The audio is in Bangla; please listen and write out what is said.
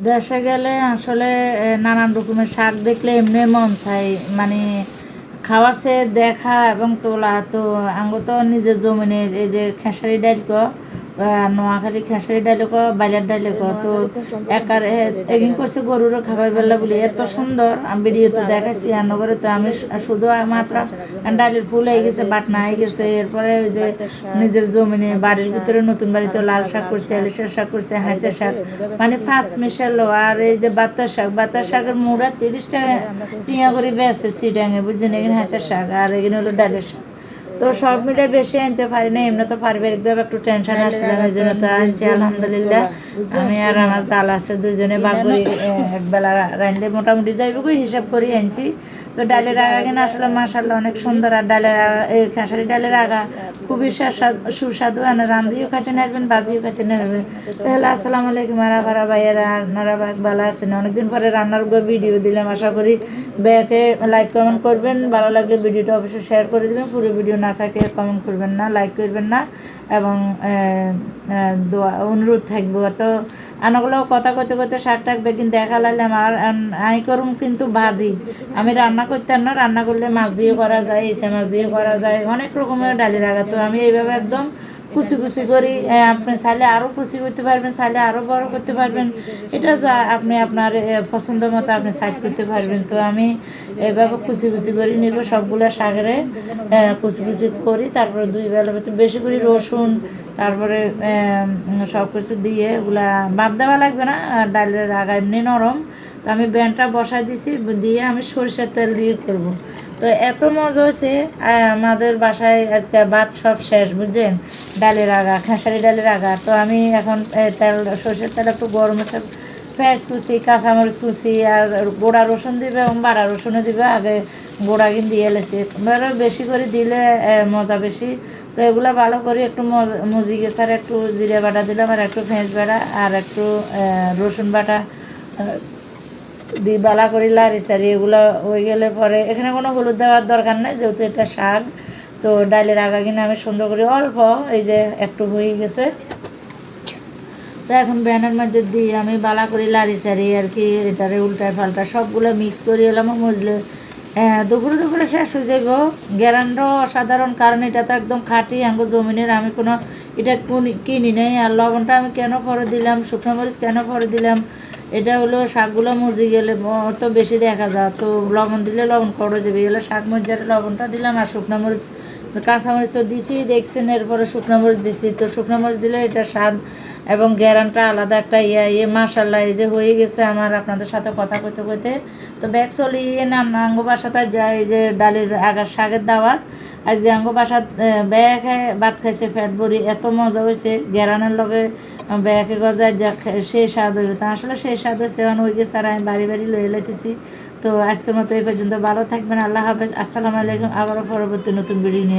দেশে গেলে আসলে নানান রকমের শাক দেখলে এমনি মন চাই মানে খাওয়ার সে দেখা এবং তোলা, তো আঙ্গ তো নিজের জমিনের এই যে খেসারি ডাইল ক নোয়াখালী খেসারি ডাইল ক বাইলার ডাইল ক তো একার এগিন করছে গরুর খাবার বেলা বলি। এত সুন্দর, আমি ভিডিও তো দেখাইছি রান্নাঘরে তো আমি শুধু মাত্র ডালের ফুল হয়ে গেছে, বাটনা হয়ে গেছে। এরপরে ওই যে নিজের জমিনে বাড়ির ভিতরে নতুন বাড়িতে লাল শাক করছে আলিশের শাক করছে, হাঁসের শাক। মানে ফার্স্ট মিশালো। আর এই যে বাতার শাক, বাতার শাকের মুড়া তিরিশ টাকা টিয়া করে বেছে সিটাঙে বুঝছেন? এখানে হাঁসের শাক, আর এখানে হলো ডালের শাক। তো সব মিলে বেশি আনতে পারি না এমনি তো পারিবারিকভাবে একটু টেনশন আসছিলাম এই জন্য তো আনছি আলহামদুলিল্লাহ। আমি আর আমার জাল আছে দুজনে করে একবেলা রাঁধলে মোটামুটি যাইব হিসাব করে আনছি। তো ডালের আগা কিনা আসলে মাসাল্লাহ অনেক সুন্দর আর ডালের এই খেসারি ডালের আগা খুবই সুস্বাদ- সুস্বাদু আর রান্ধিও খাইতে নারবেন বাজিও খাইতে নারবেন। তাহলে আসসালামু আলাইকুম মারা ভাড়া ভাইয়েরা আপনারা ভালো আছেন? অনেকদিন পরে রান্নার উপর ভিডিও দিলাম আশা করি ব্যাকে লাইক কমেন্ট করবেন ভালো লাগলে ভিডিওটা অবশ্যই শেয়ার করে দিবেন পুরো ভিডিও না থাকে কমেন্ট করবেন না লাইক করবেন না এবং দোয়া অনুরোধ থাকব। তো আনাগুলো কথা করতে করতে শাক টাক বেগিন দেখা লাগলাম আর আই করুম কিন্তু ভাজি। আমি রান্না করতাম না রান্না করলে মাছ দিয়ে করা যায় ইসে মাছ দিয়ে করা যায় অনেক রকমের ডালের আগা তো আমি এইভাবে একদম কুচি কুচি করি আপনি চাইলে আরও কুচি করতে পারবেন চাইলে আরও বড় করতে পারবেন। এটা যা আপনি আপনার পছন্দ মতো আপনি সাইজ করতে পারবেন। তো আমি এভাবে কুচি কুচি করে নিব সবগুলো এ, কুচি কুচি করি, তারপরে দুই বেলা মতো বেশি করে, রসুন, তারপরে সব কিছু দিয়ে ওগুলা বাপ দেওয়া লাগবে না ডালের আগা এমনি নরম। তো আমি ব্যানটা বসাই দিছি, দিয়ে আমি সরিষার তেল দিয়ে করব। তো এত মজা হয়েছে আমাদের বাসায় আজকে ভাত সব শেষ, বুঝছেন? ডালের আগা, খেসারি ডালের আগা। তো আমি এখন তেল, সরষের তেল একটু গরম সব পেঁয়াজ কুচি, কাঁচামরিচ কুচি আর গোড়া রসুন দিবে এবং বাড়া রসুনও দিবে, আগে গোড়া কিন দিয়ে এলেছি এবারে বেশি করে দিলে মজা বেশি। তো এগুলো ভালো করে একটু মজ- মুজি গেছে আর একটু জিরে বাটা দিলাম আর একটু পেঁয়াজ বাটা আর একটু রসুন বাটা। দি বালা করি লারি সারি এগুলো হয়ে গেলে পরে এখানে কোনো হলুদ দেওয়ার দরকার নাই, যেহেতু এটা শাক। তো ডালের আগা কিনে আমি সুন্দর করে অল্প, এই যে একটু হয়ে গেছে। তো এখন ব্যানের মধ্যে দিয়ে আমি বালা করি লারি সারি আর কি এটারে উল্টায় পাল্টা সবগুলো মিক্স করে এলাম মজলে। হ্যাঁ, দুপুরে দুপুরে শেষ হয়ে যাব গ্যারান্ডও অসাধারণ কারণ এটা তো একদম খাঁটি আঙ্গ জমিনের আমি কোনো এটা কিনি নেই। আর লবণটা আমি কেন পরে দিলাম? শুকনো মরিচ কেন পরে দিলাম? এটা হলো শাকগুলো মজি গেলে তো বেশি দেখা যায়। তো লবণ দিলে লবণ করে যাবে। এগুলো শাক মজারে লবণটা দিলাম আর শুকনো মরিচ কাঁচামরিচ তো দিছি দেখছেন এরপরে শুকনো মরিচ দিছি। তো শুকনো মরিচ দিলে এটা স্বাদ এবং গ্যারানটা আলাদা একটা ইয়ে ইয়ে মাশাল্লাহ এই যে হয়ে গেছে আমার আপনাদের সাথে কথা কইতে কইতে। তো ব্যাগ চলি না আঙ্গ বাসাতে যায় এই যে ডালের আগার শাকের দাওয়াত। আজকে আঙ্গ বাসাত ব্যাগ ভাত খাইছে, ফ্যাট বড়ি, এত মজা হয়েছে গ্যারানের লগে ব্যাগে গজায় যা সেই স্বাদ হইল তা আসলে সেই স্বাদ হয়েছে এখন হয়ে গেছে, আর আমি বাড়ি বাড়ি লয়ে লাইতেছি। তো আজকের মতো এই পর্যন্ত, ভালো থাকবেন, আল্লাহ হাফেজ। আসসালামু আলাইকুম, আবারও পরবর্তী নতুন ভিডিও নিয়ে